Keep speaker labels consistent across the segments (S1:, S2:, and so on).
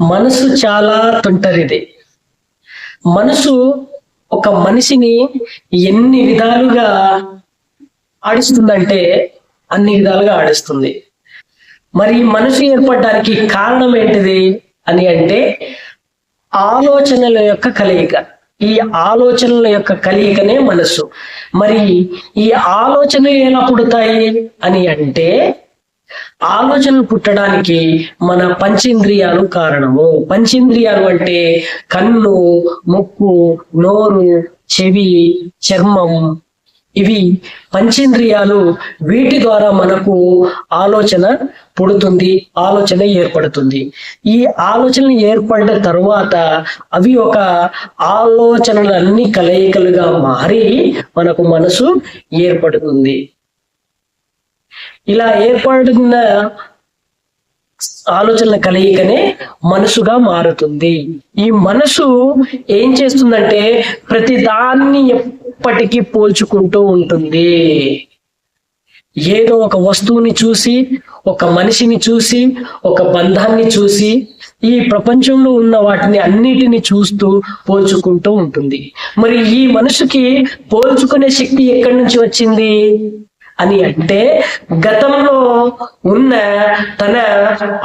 S1: మనసు చాలా తుంటరిది. మనసు ఒక మనిషిని ఎన్ని విధాలుగా ఆడిస్తుందంటే అన్ని విధాలుగా ఆడిస్తుంది. మరి మనసు ఏర్పడడానికి కారణం ఏంటిది అని అంటే ఆలోచనల యొక్క కలయిక. ఈ ఆలోచనల యొక్క కలయికనే మనసు. మరి ఈ ఆలోచనలు ఎలా పుడతాయి అని అంటే ఆలోచనలు పుట్టడానికి మన పంచేంద్రియాలు కారణము. పంచేంద్రియాలు అంటే కన్ను ముక్కు నోరు చెవి చర్మం. ఇవి పంచేంద్రియాలు. వీటి ద్వారా మనకు ఆలోచన పుడుతుంది ఆలోచన ఏర్పడుతుంది. ఈ ఆలోచనలు ఏర్పడిన తరువాత అవి ఒక ఆలోచనలన్నీ కలయికలుగా మారి మనకు మనసు ఏర్పడుతుంది. ఇలా ఏర్పడిన ఆలోచనల కలయికనే మనసుగా మారుతుంది. ఈ మనసు ఏం చేస్తుందంటే ప్రతి దాన్ని ఎప్పటికీ పోల్చుకుంటూ ఉంటుంది. ఏదో ఒక వస్తువుని చూసి ఒక మనిషిని చూసి ఒక బంధాన్ని చూసి ఈ ప్రపంచంలో ఉన్న వాటిని అన్నిటిని చూస్తూ పోల్చుకుంటూ ఉంటుంది. మరి ఈ మనసుకి పోల్చుకునే శక్తి ఎక్కడి నుంచి వచ్చింది? అని అంటే గతంలో ఉన్న తన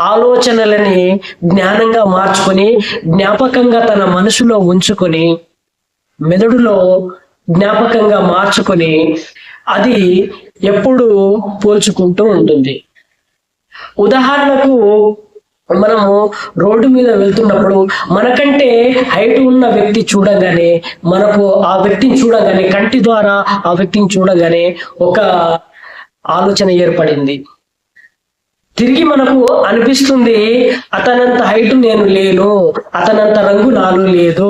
S1: ఆలోచనలని జ్ఞానంగా మార్చుకొని జ్ఞాపకంగా తన మనసులో ఉంచుకొని మెదడులో జ్ఞాపకంగా మార్చుకొని అది ఎప్పుడు పోల్చుకుంటూ ఉంటుంది. ఉదాహరణకు మనము రోడ్డు మీద వెళ్తున్నప్పుడు మనకంటే హైట్ ఉన్న వ్యక్తి చూడగానే మనకు ఆ వ్యక్తిని చూడగానే కంటి ద్వారా ఆ వ్యక్తిని చూడగానే ఒక ఆలోచన ఏర్పడింది. తిరిగి మనకు అనిపిస్తుంది అతనంత హైట్ నేను లేను అతనంత రంగు నాలో లేదు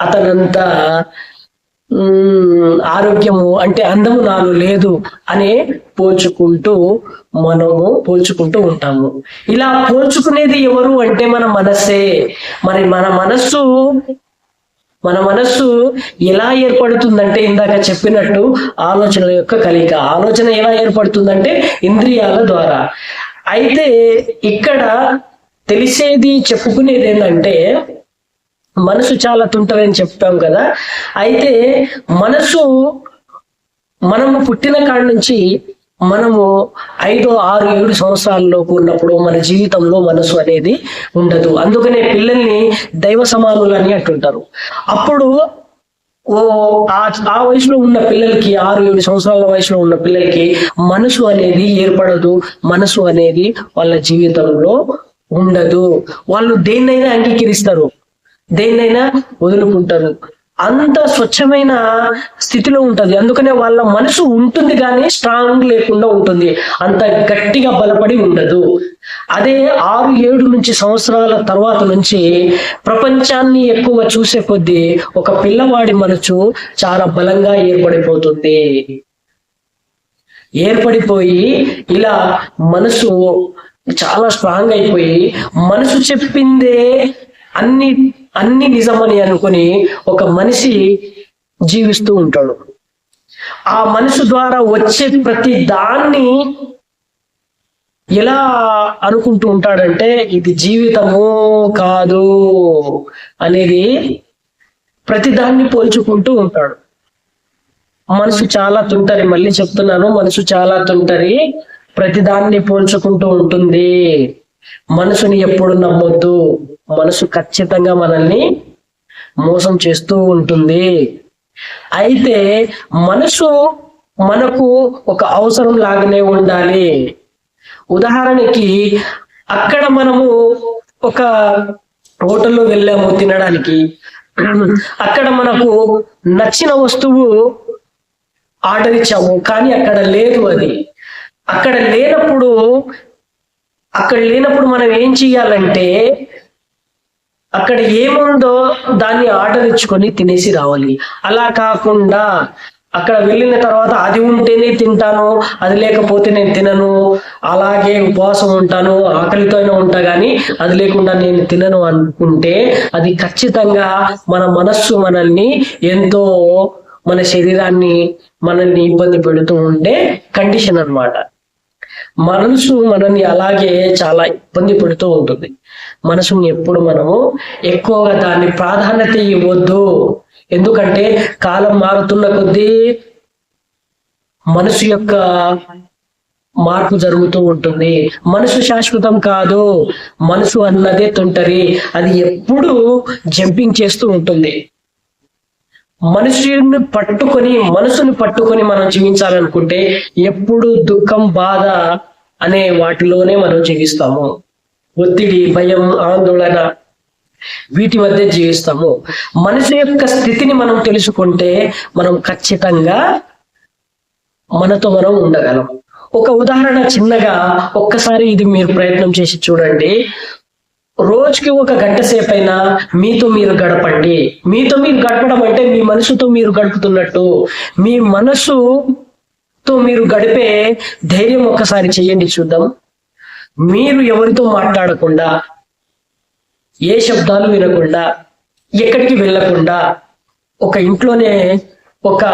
S1: అతనంత ఆరోగ్యము అంటే అందము నాలో లేదు అనే పోల్చుకుంటూ మనము పోల్చుకుంటూ ఉంటాము. ఇలా పోల్చుకునేది ఎవరు అంటే మన మనస్సే. మరి మన మనస్సు మన మనస్సు ఎలా ఏర్పడుతుందంటే ఇందాక చెప్పినట్టు ఆలోచనల యొక్క కలిక ఆలోచన ఎలా ఏర్పడుతుందంటే ఇంద్రియాల ద్వారా. అయితే ఇక్కడ తెలిసేది చెప్పుకునేది ఏంటంటే మనసు చాలా తుంటదని చెప్పాం కదా. అయితే మనసు మనము పుట్టిన కాడ నుంచి మనము ఐదు ఆరు ఏడు సంవత్సరాల్లోపు ఉన్నప్పుడు మన జీవితంలో మనసు అనేది ఉండదు. అందుకనే పిల్లల్ని దైవ సమానులు అని అంటుంటారు. అప్పుడు ఓ ఆ ఆ వయసులో ఉన్న పిల్లలకి ఆరు ఏడు సంవత్సరాల వయసులో ఉన్న పిల్లలకి మనసు అనేది ఏర్పడదు. మనసు అనేది వాళ్ళ జీవితంలో ఉండదు. వాళ్ళు దేన్నైనా అంగీకరిస్తారు. దేన్నైనా వదులుకుంటారు. అంత స్వచ్ఛమైన స్థితిలో ఉంటుంది. అందుకనే వాళ్ళ మనసు ఉంటుంది కానీ స్ట్రాంగ్ లేకుండా ఉంటుంది. అంత గట్టిగా బలపడి ఉండదు. అదే ఆరు ఏడు నుంచి సంవత్సరాల తర్వాత నుంచి ప్రపంచాన్ని ఎక్కువ చూసే కొద్దీ ఒక పిల్లవాడి మనసు చాలా బలంగా ఏర్పడిపోతుంది. ఏర్పడిపోయి ఇలా మనసు చాలా స్ట్రాంగ్ అయిపోయి మనసు చెప్పిందే అన్ని అన్ని నిజమని అనుకుని ఒక మనిషి జీవిస్తూ ఉంటాడు. ఆ మనసు ద్వారా వచ్చే ప్రతి దాన్ని ఎలా అనుకుంటూ ఉంటాడంటే ఇది జీవితము కాదు అనేది ప్రతి దాన్ని పోల్చుకుంటూ ఉంటాడు. మనసు చాలా తుంటరి మళ్ళీ చెప్తున్నాను మనసు చాలా తుంటరి ప్రతిదాన్ని పోల్చుకుంటూ ఉంటుంది. మనసుని ఎప్పుడు నమ్మొద్దు. మనసు ఖచ్చితంగా మనల్ని మోసం చేస్తూ ఉంటుంది. అయితే మనసు మనకు ఒక అవసరం లాగానే ఉండాలి. ఉదాహరణకి అక్కడ మనము ఒక హోటల్లో వెళ్ళాము తినడానికి. అక్కడ మనకు నచ్చిన వస్తువు ఆర్డర్ ఇచ్చాము కానీ అక్కడ లేదు అది. అక్కడ లేనప్పుడు అక్కడ లేనప్పుడు మనం ఏం చెయ్యాలంటే అక్కడ ఏముందో దాన్ని ఆర్డర్ ఇచ్చుకొని తినేసి రావాలి. అలా కాకుండా అక్కడ వెళ్ళిన తర్వాత అది ఉంటేనే తింటాను అది లేకపోతే నేను తినను అలాగే ఉపవాసం ఉంటాను ఆకలితోనే ఉంటా కానీ అది లేకుండా నేను తినను అనుకుంటే అది ఖచ్చితంగా మన మనస్సు మనల్ని ఎంతో మన శరీరాన్ని మనల్ని ఇబ్బంది పెడుతూ ఉండే కండిషన్ అన్నమాట. మనసు మనల్ని అలాగే చాలా ఇబ్బంది పెడుతూ ఉంటుంది. మనసుని ఎప్పుడు మనము ఎక్కువగా దాన్ని ప్రాధాన్యత ఇవ్వద్దు. ఎందుకంటే కాలం మారుతున్న కొద్దీ మనసు యొక్క మార్పు జరుగుతూ ఉంటుంది. మనసు శాశ్వతం కాదు. మనసు అన్నదే తుంటరి. అది ఎప్పుడు జంపింగ్ చేస్తూ ఉంటుంది. మనుషుని పట్టుకొని మనసుని పట్టుకొని మనం జీవించాలనుకుంటే ఎప్పుడు దుఃఖం బాధ అనే వాటిలోనే మనం జీవిస్తాము. ఒత్తిడి భయం ఆందోళన వీటి మధ్య జీవిస్తాము. మనిషి యొక్క స్థితిని మనం తెలుసుకుంటే మనం ఖచ్చితంగా మనతో మనం ఉండగలం. ఒక ఉదాహరణ చిన్నగా ఒక్కసారి ఇది మీరు ప్రయత్నం చేసి చూడండి. రోజుకి ఒక గంట సేపైనా మీతో మీరు గడపండి. మీతో మీరు గడపడం అంటే మీ మనసుతో మీరు గడుపుతున్నట్టు. మీ మనసుతో మీరు గడిపే ధైర్యం ఒక్కసారి చెయ్యండి చూద్దాం. మీరు ఎవరితో మాట్లాడకుండా ఏ శబ్దాలు వినకుండా ఎక్కడికి వెళ్ళకుండా ఒక ఇంట్లోనే ఒక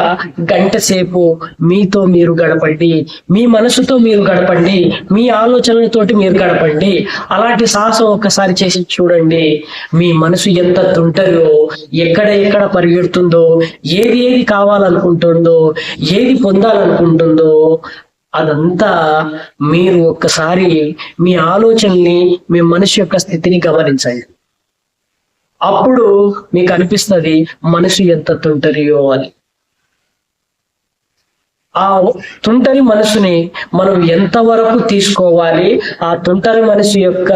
S1: గంట సేపు మీతో మీరు గడపండి మీ మనసుతో మీరు గడపండి మీ ఆలోచనలతోటి మీరు గడపండి. అలాంటి సాహసం ఒక్కసారి చేసి చూడండి మీ మనసు ఎంత తుంటదో ఎక్కడ ఎక్కడ పరిగెడుతుందో ఏది ఏది కావాలనుకుంటుందో ఏది పొందాలనుకుంటుందో అదంతా మీరు ఒక్కసారి మీ ఆలోచనని మీ మనసు యొక్క స్థితిని గమనించండి. అప్పుడు మీకు అనిపిస్తుంది మనసు ఎంత తుంటరియో అని. ఆ తుంటరి మనసుని మనం ఎంతవరకు తీసుకోవాలి? ఆ తుంటరి మనసు యొక్క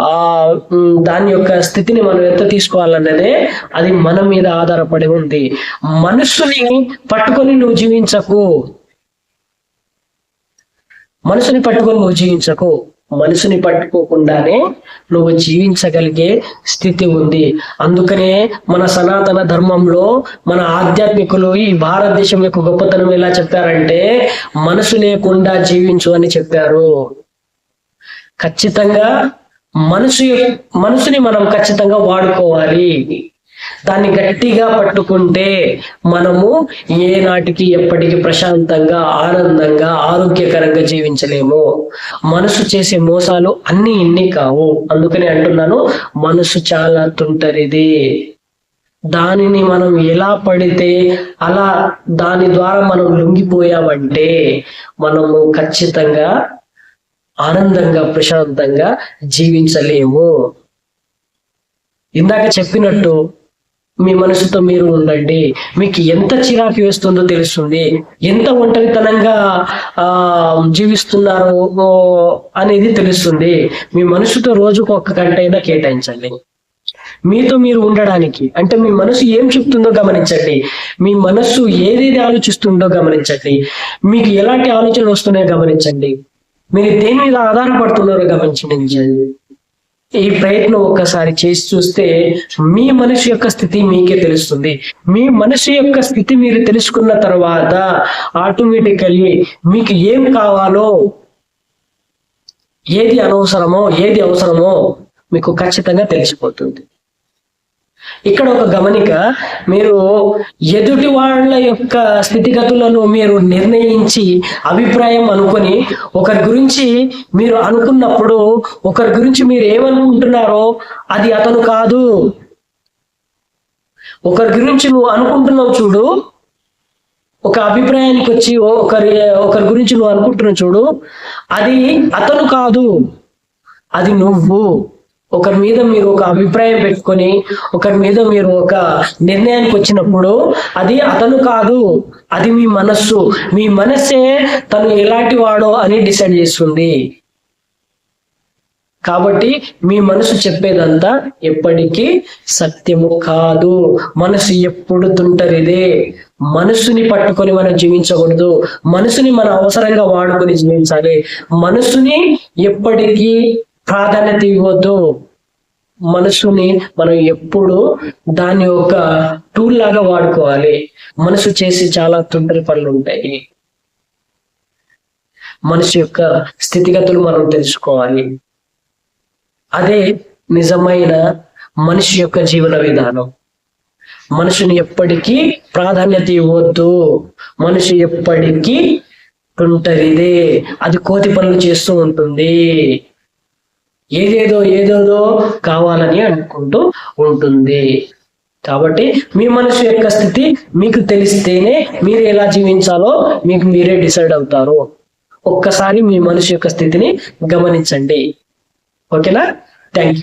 S1: ఆ దాని యొక్క స్థితిని మనం ఎంత తీసుకోవాలన్నదే అది మన మీద ఆధారపడి ఉంది. మనసుని పట్టుకొని నువ్వు జీవించకు. మనసుని పట్టుకొని నువ్వు జీవించకు. మనసుని పట్టుకోకుండానే నువ్వు జీవించగలిగే స్థితి ఉంది. అందుకనే మన సనాతన ధర్మంలో మన ఆధ్యాత్మికులు ఈ భారతదేశం యొక్క గొప్పతనం ఎలా చెప్పారంటే మనసు లేకుండా జీవించు అని చెప్పారు. ఖచ్చితంగా మనసు మనసుని మనం ఖచ్చితంగా వాడుకోవాలి. దాన్ని గట్టిగా పట్టుకుంటే మనము ఏనాటికి ఎప్పటికీ ప్రశాంతంగా ఆనందంగా ఆరోగ్యకరంగా జీవించలేము. మనసు చేసే మోసాలు అన్ని ఇన్ని కావు. అందుకని అంటున్నాను మనసు చాలా తుంటరిది. దానిని మనం ఎలా పడితే అలా దాని ద్వారా మనం లొంగిపోయామంటే మనము ఖచ్చితంగా ఆనందంగా ప్రశాంతంగా జీవించలేము. ఇందాక చెప్పినట్టు మీ మనసుతో మీరు ఉండండి. మీకు ఎంత చిరాకు వేస్తుందో తెలుస్తుంది. ఎంత ఒంటరితనంగా ఆ జీవిస్తున్నారో ఓ, అనేది తెలుస్తుంది. మీ మనసుతో రోజుకు ఒక్క గంట అయినా కేటాయించండి. మీతో మీరు ఉండడానికి అంటే మీ మనసు ఏం చెప్తుందో గమనించండి. మీ మనస్సు ఏదేది ఆలోచిస్తుందో గమనించండి. మీకు ఎలాంటి ఆలోచనలు వస్తున్నాయో గమనించండి. మీరు దేని మీద ఆధారపడుతున్నారో గమనించండి. ఈ ప్రయత్నం ఒక్కసారి చేసి చూస్తే మీ మనసు యొక్క స్థితి మీకే తెలుస్తుంది. మీ మనసు యొక్క స్థితి మీరు తెలుసుకున్న తర్వాత ఆటోమేటికల్లీ మీకు ఏం కావాలో ఏది అనవసరమో ఏది అవసరమో మీకు ఖచ్చితంగా తెలిసిపోతుంది. ఇక్కడ ఒక గమనిక మీరు ఎదుటి వాళ్ళ యొక్క స్థితిగతులను మీరు నిర్ణయించి అభిప్రాయం అనుకొని ఒకరి గురించి మీరు అనుకున్నప్పుడు ఒకరి గురించి మీరు ఏమనుకుంటున్నారో అది అతను కాదు. ఒకరి గురించి నువ్వు అనుకుంటున్నావు చూడు ఒక అభిప్రాయానికి వచ్చి ఒకరి ఒకరి గురించి నువ్వు అనుకుంటున్నావు చూడు అది అతను కాదు అది నువ్వు. ఒకరి మీద మీరు ఒక అభిప్రాయం పెట్టుకొని ఒకరి మీద మీరు ఒక నిర్ణయానికి వచ్చినప్పుడు అది అతను కాదు అది మీ మనస్సు. మీ మనస్సే తను ఎలాంటి వాడో అని డిసైడ్ చేస్తుంది. కాబట్టి మీ మనసు చెప్పేదంతా ఎప్పటికీ సత్యము కాదు. మనసు ఎప్పుడు తుంటరిదే. మనసుని పట్టుకొని మనం జీవించకూడదు. మనసుని మన అవసరంగా వాడుకొని జీవించాలి. మనసుని ఎప్పటికీ ప్రాధాన్యత ఇవ్వద్దు. మనసుని మనం ఎప్పుడు దాన్ని యొక్క టూల్ లాగా వాడుకోవాలి. మనసు చేసి చాలా తొందర పనులు ఉంటాయి. మనసు యొక్క స్థితిగతులు మనం తెలుసుకోవాలి. అదే నిజమైన మనిషి యొక్క జీవన విధానం. మనుషుని ఎప్పటికీ ప్రాధాన్యత ఇవ్వద్దు. మనిషి ఎప్పటికీ ఉంటది అది కోతి పనులు చేస్తూ ఉంటుంది. ఏదేదో ఏదేదో కావాలని అనుకుంటూ ఉంటుంది. కాబట్టి మీ మనసు యొక్క స్థితి మీకు తెలిస్తేనే మీరు ఎలా జీవించాలో మీకు మీరే డిసైడ్ అవుతారు. ఒక్కసారి మీ మనసు యొక్క స్థితిని గమనించండి. ఓకేనా? Thank you